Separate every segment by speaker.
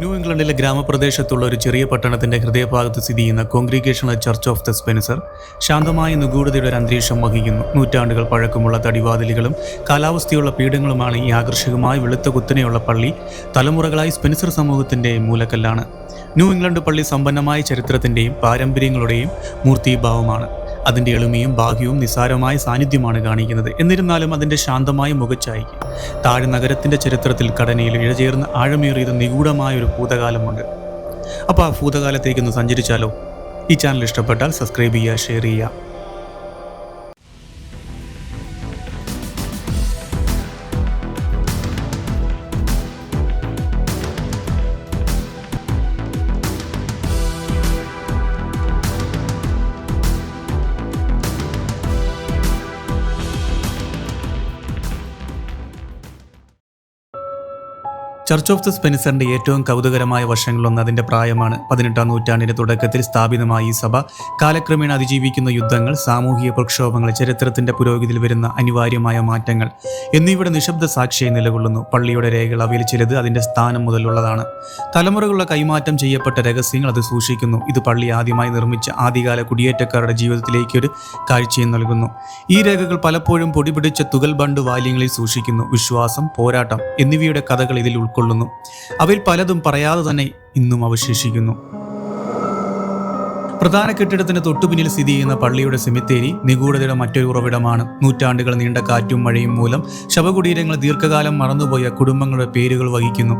Speaker 1: New ഇംഗ്ലണ്ടിലെ ഗ്രാമപ്രദേശത്തുള്ള ഒരു ചെറിയ പട്ടണത്തിന്റെ ഹൃദയഭാഗത്ത് സ്ഥിതി ചെയ്യുന്ന Congregational church of the Spencer ശാന്തമായ നിഗൂഢതയുടെ ഒരു അന്തരീക്ഷം വഹിക്കുന്നു. നൂറ്റാണ്ടുകൾ പഴക്കമുള്ള തടിവാതിലുകളും കാലാവസ്ഥയുള്ള പീഠങ്ങളുമാണ് ഈ ആകർഷകമായ വെളുത്ത കുത്തനെയുള്ള പള്ളി തലമുറകളായി സ്പെൻസർ സമൂഹത്തിന്റെ മൂലക്കല്ലാണ്. ന്യൂ ഇംഗ്ലണ്ട് പള്ളി സമ്പന്നമായ ചരിത്രത്തിന്റെയും പാരമ്പര്യങ്ങളുടെയും മൂർത്തീഭാവമാണ്. അതിന്റെ എളിമയും ഭാഗ്യവും നിസാരമായ സാന്നിധ്യമാണ് കാണിക്കുന്നത്. എന്നിരുന്നാലും അതിന്റെ ശാന്തമായ മുഖച്ചായിക്ക് താഴെ നഗരത്തിന്റെ ചരിത്രത്തിൽ ഘടനയിൽ ഇഴചേർന്ന് ആഴമേറിയത് നിഗൂഢമായ ഒരു ഭൂതകാലമുണ്ട്. അപ്പോൾ ആ ഭൂതകാലത്തേക്കൊന്ന് സഞ്ചരിച്ചാലോ? ഈ ചാനൽ ഇഷ്ടപ്പെട്ടാൽ സബ്സ്ക്രൈബ് ചെയ്യുക ഷെയർ ചെയ്യുക. ചർച്ച് ഓഫ് ദ സ്പെൻസറിന്റെ ഏറ്റവും കൗതുകരമായ വർഷങ്ങളൊന്ന് അതിന്റെ പ്രായമാണ്. പതിനെട്ടാം നൂറ്റാണ്ടിന്റെ തുടക്കത്തിൽ സ്ഥാപിതമായ ഈ സഭ കാലക്രമേണ അതിജീവിക്കുന്ന യുദ്ധങ്ങൾ സാമൂഹിക പ്രക്ഷോഭങ്ങൾ ചരിത്രത്തിന്റെ പുരോഗതിയിൽ വരുന്ന അനിവാര്യമായ മാറ്റങ്ങൾ എന്നിവയുടെ നിശബ്ദ സാക്ഷിയായി നിലകൊള്ളുന്നു. പള്ളിയുടെ രേഖകൾ അവയിൽ ചിലത് അതിന്റെ സ്ഥാനം മുതലുള്ളതാണ്. തലമുറകളുടെ കൈമാറ്റം ചെയ്യപ്പെട്ട രഹസ്യങ്ങൾ അത് സൂക്ഷിക്കുന്നു. ഇത് പള്ളി ആദ്യമായി നിർമ്മിച്ച ആദ്യകാല കുടിയേറ്റക്കാരുടെ ജീവിതത്തിലേക്ക് ഒരു കാഴ്ചയും നൽകുന്നു. ഈ രേഖകൾ പലപ്പോഴും പൊടിപിടിച്ച തുകൽ ബണ്ട് വാല്യങ്ങളിൽ സൂക്ഷിക്കുന്നു. വിശ്വാസം പോരാട്ടം എന്നിവയുടെ കഥകൾ ഇതിൽ ഉൾക്കൊള്ളുന്നു. അവയിൽ പലതും പറയാതെ തന്നെ ഇന്നും അവശേഷിക്കുന്നു. പ്രധാന കെട്ടിടത്തിന് തൊട്ടുപിന്നിൽ സ്ഥിതി ചെയ്യുന്ന പള്ളിയുടെ സെമിത്തേരി നിഗൂഢതയുടെ മറ്റൊരു ഉറവിടമാണ്. നൂറ്റാണ്ടുകൾ നീണ്ട കാറ്റും മഴയും മൂലം ശവകുടീരങ്ങൾ ദീർഘകാലം മറന്നുപോയ കുടുംബങ്ങളുടെ പേരുകൾ വഹിക്കുന്നു.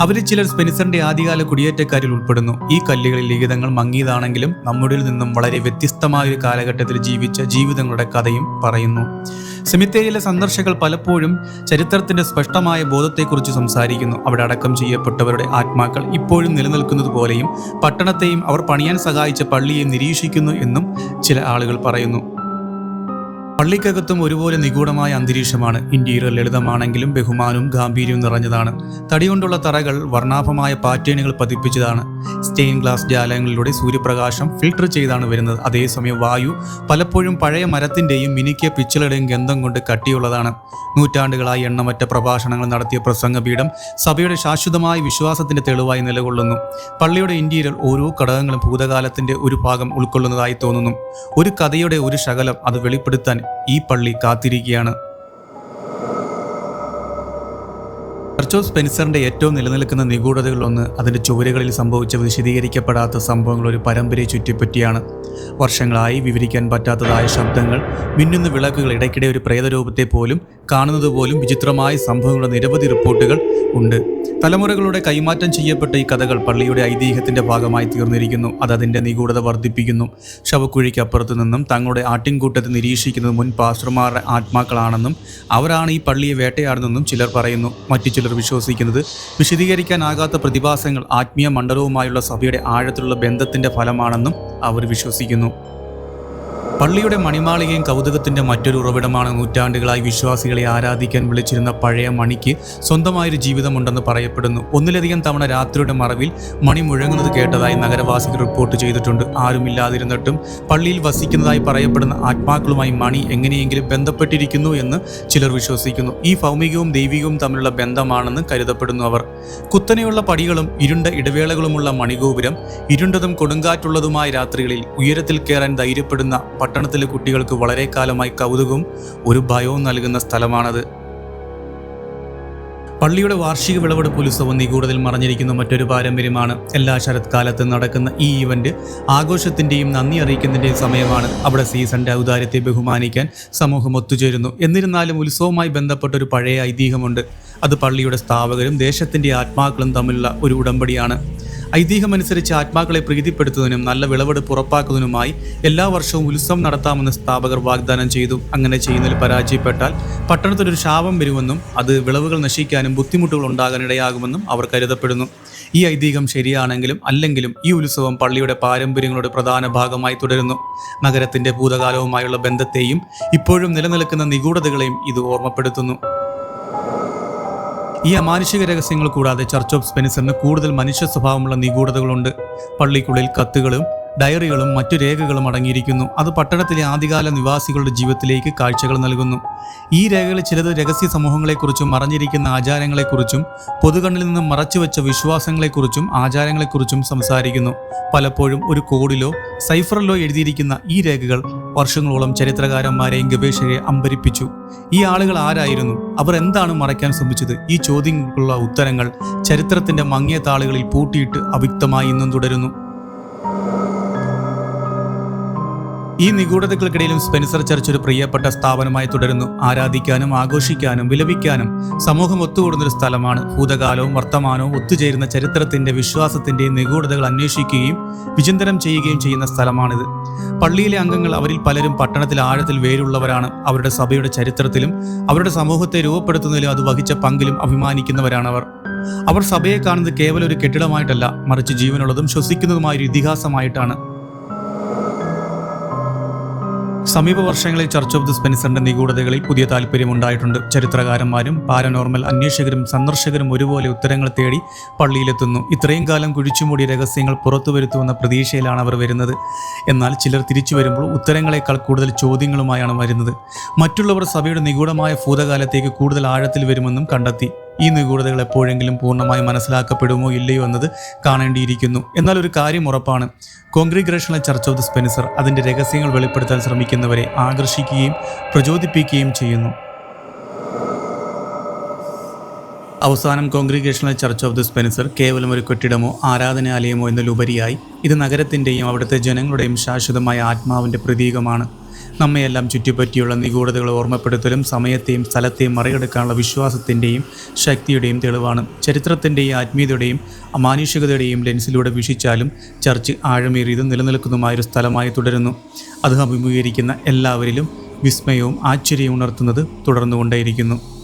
Speaker 1: അവരിൽ ചിലർ സ്പെൻസറിന്റെ ആദ്യകാല കുടിയേറ്റക്കാരിൽ ഉൾപ്പെടുന്നു. ഈ കല്ലുകളിൽ ലിഖിതങ്ങൾ മങ്ങിയതാണെങ്കിലും നമ്മുടെ നിന്നും വളരെ വ്യത്യസ്തമായ ഒരു കാലഘട്ടത്തിൽ ജീവിച്ച ജീവിതങ്ങളുടെ കഥയും പറയുന്നു. സെമിത്തേരിയിലെ സന്ദർശകൾ പലപ്പോഴും ചരിത്രത്തിന്റെ സ്പഷ്ടമായ ബോധത്തെക്കുറിച്ച് സംസാരിക്കുന്നു. അവിടെ അടക്കം ചെയ്യപ്പെട്ടവരുടെ ആത്മാക്കൾ ഇപ്പോഴും നിലനിൽക്കുന്നത് പോലെയും പട്ടണത്തെയും അവർ പണിയാൻ സഹായിച്ച പള്ളിയെയും നിരീക്ഷിക്കുന്നു എന്നും ചില ആളുകൾ പറയുന്നു. പള്ളിക്കകത്തും ഒരുപോലെ നിഗൂഢമായ അന്തരീക്ഷമാണ്. ഇന്റീരിയർ ലളിതമാണെങ്കിലും ബഹുമാനവും ഗാംഭീര്യവും നിറഞ്ഞതാണ്. തടികൊണ്ടുള്ള തറകൾ വർണാഭമായ പാറ്റേണുകൾ പതിപ്പിച്ചതാണ്. സ്റ്റെയിൻ ഗ്ലാസ് ജാലങ്ങളിലൂടെ സൂര്യപ്രകാശം ഫിൽട്ടർ ചെയ്താണ് വരുന്നത്. അതേസമയം വായു പലപ്പോഴും പഴയ മരത്തിന്റെയും മിനുക്കിയ പിച്ചളുടെയും ഗന്ധം കൊണ്ട് കട്ടിയുള്ളതാണ്. നൂറ്റാണ്ടുകളായി എണ്ണമറ്റ പ്രഭാഷണങ്ങൾ നടത്തിയ പ്രസംഗപീഠം സഭയുടെ ശാശ്വതമായ വിശ്വാസത്തിന്റെ തെളിവായി നിലകൊള്ളുന്നു. പള്ളിയുടെ ഇന്റീരിയർ ഓരോ ഘടകങ്ങളും ഭൂതകാലത്തിന്റെ ഒരു ഭാഗം ഉൾക്കൊള്ളുന്നതായി തോന്നുന്നു. ഒരു കഥയുടെ ഒരു ശകലം അത് വെളിപ്പെടുത്താൻ ഈ പള്ളി കാത്തിരിക്കുകയാണ് ചർച്ച് സ്പെൻസറിന്റെ ഏറ്റവും നിലനിൽക്കുന്ന നിഗൂഢതകളൊന്ന് അതിന്റെ ചുവരുകളിൽ സംഭവിച്ച വിശദീകരിക്കപ്പെടാത്ത സംഭവങ്ങൾ ഒരു പരമ്പരയെ ചുറ്റിപ്പറ്റിയാണ്. വർഷങ്ങളായി വിവരിക്കാൻ പറ്റാത്തതായ ശബ്ദങ്ങൾ മിന്നുന്ന വിളക്കുകൾ ഇടയ്ക്കിടെ ഒരു പ്രേതരൂപത്തെ പോലും കാണുന്നത് പോലും വിചിത്രമായ സംഭവങ്ങളുടെ നിരവധി റിപ്പോർട്ടുകൾ ഉണ്ട്. തലമുറകളുടെ കൈമാറ്റം ചെയ്യപ്പെട്ട ഈ കഥകൾ പള്ളിയുടെ ഐതിഹ്യത്തിന്റെ ഭാഗമായി തീർന്നിരിക്കുന്നു. അത് അതിന്റെ നിഗൂഢത വർദ്ധിപ്പിക്കുന്നു. ശവക്കുഴിക്കപ്പുറത്തു നിന്നും തങ്ങളുടെ ആട്ടിൻകൂട്ടത്തെ നിരീക്ഷിക്കുന്നത് മുൻ പാസ്റ്റർമാരുടെ ആത്മാക്കളാണെന്നും അവരാണ് ഈ പള്ളിയെ വേട്ടയാടുന്നതെന്നും ചിലർ പറയുന്നു. മറ്റു ചിലർ വിശ്വസിക്കുന്നത്. വിശദീകരിക്കാനാകാത്ത പ്രതിഭാസങ്ങൾ ആത്മീയ മണ്ഡലവുമായുള്ള സഭയുടെ ആഴത്തിലുള്ള ബന്ധത്തിന്റെ ഫലമാണെന്നും അവർ വിശ്വസിക്കുന്നു. പള്ളിയുടെ മണിമാളികയും കൗതുകത്തിന്റെ മറ്റൊരു ഉറവിടമാണ് നൂറ്റാണ്ടുകളായി വിശ്വാസികളെ ആരാധിക്കാൻ വിളിച്ചിരുന്ന പഴയ മണിക്ക് സ്വന്തമായൊരു ജീവിതമുണ്ടെന്ന് പറയപ്പെടുന്നു. ഒന്നിലധികം തവണ രാത്രിയുടെ മറവിൽ മണി മുഴങ്ങുന്നത് കേട്ടതായി നഗരവാസികൾ റിപ്പോർട്ട് ചെയ്തിട്ടുണ്ട്. ആരുമില്ലാതിരുന്നിട്ടും പള്ളിയിൽ വസിക്കുന്നതായി പറയപ്പെടുന്ന ആത്മാക്കളുമായി മണി എങ്ങനെയെങ്കിലും ബന്ധപ്പെട്ടിരിക്കുന്നു എന്ന് ചിലർ വിശ്വസിക്കുന്നു. ഈ ഭൗമികവും ദൈവികവും തമ്മിലുള്ള ബന്ധമാണെന്ന് കരുതപ്പെടുന്നു അവർ. കുത്തനെയുള്ള പടികളും ഇരുണ്ട ഇടവേളകളുമുള്ള മണിഗോപുരം ഇരുണ്ടതും കൊടുങ്കാറ്റുള്ളതുമായ രാത്രികളിൽ ഉയരത്തിൽ കയറാൻ ധൈര്യപ്പെടുന്ന പട്ടണത്തിലെ കുട്ടികൾക്ക് വളരെ കാലമായി കൗതുകവും ഒരു ഭയവും നൽകുന്ന സ്ഥലമാണത്. പള്ളിയുടെ വാർഷിക വിളവെടുപ്പ് ഉത്സവം നിഗൂഢതയിൽ മറഞ്ഞിരിക്കുന്ന മറ്റൊരു പാരമ്പര്യമാണ് എല്ലാ ശരത്കാലത്തും നടക്കുന്ന ഈ ഇവന്റ് ആഘോഷത്തിന്റെയും നന്ദി അറിയിക്കുന്നതിന്റെയും സമയമാണ് അവിടെ സീസണിന്റെ ഔദാര്യത്തെ ബഹുമാനിക്കാൻ സമൂഹം ഒത്തുചേരുന്നു. എന്നിരുന്നാലും ഉത്സവവുമായി ബന്ധപ്പെട്ട ഒരു പഴയ ഐതിഹ്യമുണ്ട്. അത് പള്ളിയുടെ സ്ഥാപകരും ദേശത്തിന്റെ ആത്മാക്കളും തമ്മിലുള്ള ഒരു ഉടമ്പടിയാണ്. ഐതിഹ്യമനുസരിച്ച് ആത്മാക്കളെ പ്രീതിപ്പെടുത്തുന്നതിനും നല്ല വിളവെടുപ്പ് ഉറപ്പാക്കുന്നതിനുമായി എല്ലാ വർഷവും ഉത്സവം നടത്താമെന്ന് സ്ഥാപകർ വാഗ്ദാനം ചെയ്തു. അങ്ങനെ ചെയ്യുന്നതിൽ പരാജയപ്പെട്ടാൽ പട്ടണത്തിനൊരു ശാപം വരുമെന്നും അത് വിളവുകൾ നശിക്കാനും ബുദ്ധിമുട്ടുകൾ ഉണ്ടാകാൻ ഇടയാകുമെന്നും അവർ കരുതപ്പെടുന്നു. ഈ ഐതിഹ്യം ശരിയാണെങ്കിലും അല്ലെങ്കിലും ഈ ഉത്സവം പള്ളിയുടെ പാരമ്പര്യങ്ങളുടെ പ്രധാന ഭാഗമായി തുടരുന്നു. നഗരത്തിന്റെ ഭൂതകാലവുമായുള്ള ബന്ധത്തെയും ഇപ്പോഴും നിലനിൽക്കുന്ന നിഗൂഢതകളെയും ഇത് ഓർമ്മപ്പെടുത്തുന്നു. ഈ അമാനുഷിക രഹസ്യങ്ങൾ കൂടാതെ ചർച്ച് ഓഫ് സ്പെൻസറിന് കൂടുതൽ മനുഷ്യ സ്വഭാവമുള്ള നിഗൂഢതകളുണ്ട്. പള്ളിക്കുള്ളിൽ കത്തുകളും ഡയറികളും മറ്റു രേഖകളും അടങ്ങിയിരിക്കുന്നു. അത് പട്ടണത്തിലെ ആദ്യകാല നിവാസികളുടെ ജീവിതത്തിലേക്ക് കാഴ്ചകൾ നൽകുന്നു. ഈ രേഖകളിൽ ചിലത് രഹസ്യ സമൂഹങ്ങളെക്കുറിച്ചും മറഞ്ഞിരിക്കുന്ന ആചാരങ്ങളെക്കുറിച്ചും പൊതുകണ്ണിൽ നിന്ന് മറച്ചുവെച്ച വിശ്വാസങ്ങളെക്കുറിച്ചും ആചാരങ്ങളെക്കുറിച്ചും സംസാരിക്കുന്നു. പലപ്പോഴും ഒരു കോഡിലോ സൈഫറിലോ എഴുതിയിരിക്കുന്ന ഈ രേഖകൾ വർഷങ്ങളോളം ചരിത്രകാരന്മാരെയും ഗവേഷകരെ അമ്പരിപ്പിച്ചു. ഈ ആളുകൾ ആരായിരുന്നു? അവർ എന്താണ് മറയ്ക്കാൻ ശ്രമിച്ചത്? ഈ ചോദ്യങ്ങൾക്കുള്ള ഉത്തരങ്ങൾ ചരിത്രത്തിന്റെ മങ്ങിയ താളുകളിൽ പൂട്ടിയിട്ട് അവ്യക്തമായി ഇന്നും തുടരുന്നു. ഈ നിഗൂഢതകൾക്കിടയിലും സ്പെൻസർ ചർച്ച് ഒരു പ്രിയപ്പെട്ട സ്ഥാപനമായി തുടരുന്നു. ആരാധിക്കാനും ആഘോഷിക്കാനും വിലപിക്കാനും സമൂഹം ഒത്തുകൂടുന്ന ഒരു സ്ഥലമാണ്. ഭൂതകാലവും വർത്തമാനവും ഒത്തുചേരുന്ന ചരിത്രത്തിന്റെ വിശ്വാസത്തിന്റെയും നിഗൂഢതകൾ അന്വേഷിക്കുകയും വിചിന്തനം ചെയ്യുകയും ചെയ്യുന്ന സ്ഥലമാണിത്. പള്ളിയിലെ അംഗങ്ങൾ അവരിൽ പലരും പട്ടണത്തിൽ ആഴത്തിൽ വേരുള്ളവരാണ്. അവരുടെ സഭയുടെ ചരിത്രത്തിലും അവരുടെ സമൂഹത്തെ രൂപപ്പെടുത്തുന്നതിലും അത് വഹിച്ച പങ്കിലും അഭിമാനിക്കുന്നവരാണ് അവർ അവർ സഭയെ കാണുന്നത് കേവലം ഒരു കെട്ടിടമായിട്ടല്ല മറിച്ച് ജീവനുള്ളതും ശ്വസിക്കുന്നതുമായ ഒരു ഇതിഹാസമായിട്ടാണ്. സമീപ വർഷങ്ങളിൽ ചർച്ച് ഓഫ് ദി സ്പെൻസറിന്റെ നിഗൂഢതകളിൽ പുതിയ താല്പര്യമുണ്ടായിട്ടുണ്ട് ചരിത്രകാരന്മാരും പാരനോർമൽ അന്വേഷകരും സന്ദർശകരും ഒരുപോലെ ഉത്തരങ്ങൾ തേടി പള്ളിയിലെത്തുന്നു. ഇത്രയും കാലം കുഴിച്ചുമൂടിയ രഹസ്യങ്ങൾ പുറത്തു വരുത്തുമെന്ന പ്രതീക്ഷയിലാണ് അവർ വരുന്നത്. എന്നാൽ ചിലർ തിരിച്ചു വരുമ്പോൾ ഉത്തരങ്ങളെക്കാൾ കൂടുതൽ ചോദ്യങ്ങളുമായാണ് വരുന്നത്. മറ്റുള്ളവർ സഭയുടെ നിഗൂഢമായ ഭൂതകാലത്തേക്ക് കൂടുതൽ ആഴത്തിൽ വരുമെന്നും കണ്ടെത്തി. ഈ നിഗൂഢതകൾ എപ്പോഴെങ്കിലും പൂർണമായി മനസ്സിലാക്കപ്പെടുമോ ഇല്ലയോ എന്നത് കാണേണ്ടിയിരിക്കുന്നു. എന്നാൽ ഒരു കാര്യം ഉറപ്പാണ്. Congregational church of the Spencer അതിന്റെ രഹസ്യങ്ങൾ വെളിപ്പെടുത്താൻ ശ്രമിക്കുന്നവരെ ആകർഷിക്കുകയും പ്രചോദിപ്പിക്കുകയും ചെയ്യുന്നു. അവസാനം Congregational church of the Spencer കേവലം ഒരു കെട്ടിടമോ ആരാധനാലയമോ എന്നതിലുപരിയായി ഇത് നഗരത്തിന്റെയും അവിടുത്തെ ജനങ്ങളുടെയും ശാശ്വതമായ ആത്മാവിന്റെ പ്രതീകമാണ്. നമ്മയെല്ലാം ചുറ്റിപ്പറ്റിയുള്ള നിഗൂഢതകൾ ഓർമ്മപ്പെടുത്തലും സമയത്തെയും സ്ഥലത്തെയും മറികടക്കാനുള്ള വിശ്വാസത്തിന്റെയും ശക്തിയുടെയും തെളിവാണ്. ചരിത്രത്തിന്റെയും ആത്മീയതയുടെയും അമാനുഷികതയുടെയും ലെൻസിലൂടെ വീക്ഷിച്ചാലും ചർച്ച് ആഴമേറിയതും നിലനിൽക്കുന്നതുമായൊരു സ്ഥലമായി തുടരുന്നു. അത് അഭിമുഖീകരിക്കുന്ന എല്ലാവരിലും വിസ്മയവും ആശ്ചര്യവും ഉണർത്തുന്നത് തുടർന്നുകൊണ്ടേയിരിക്കുന്നു.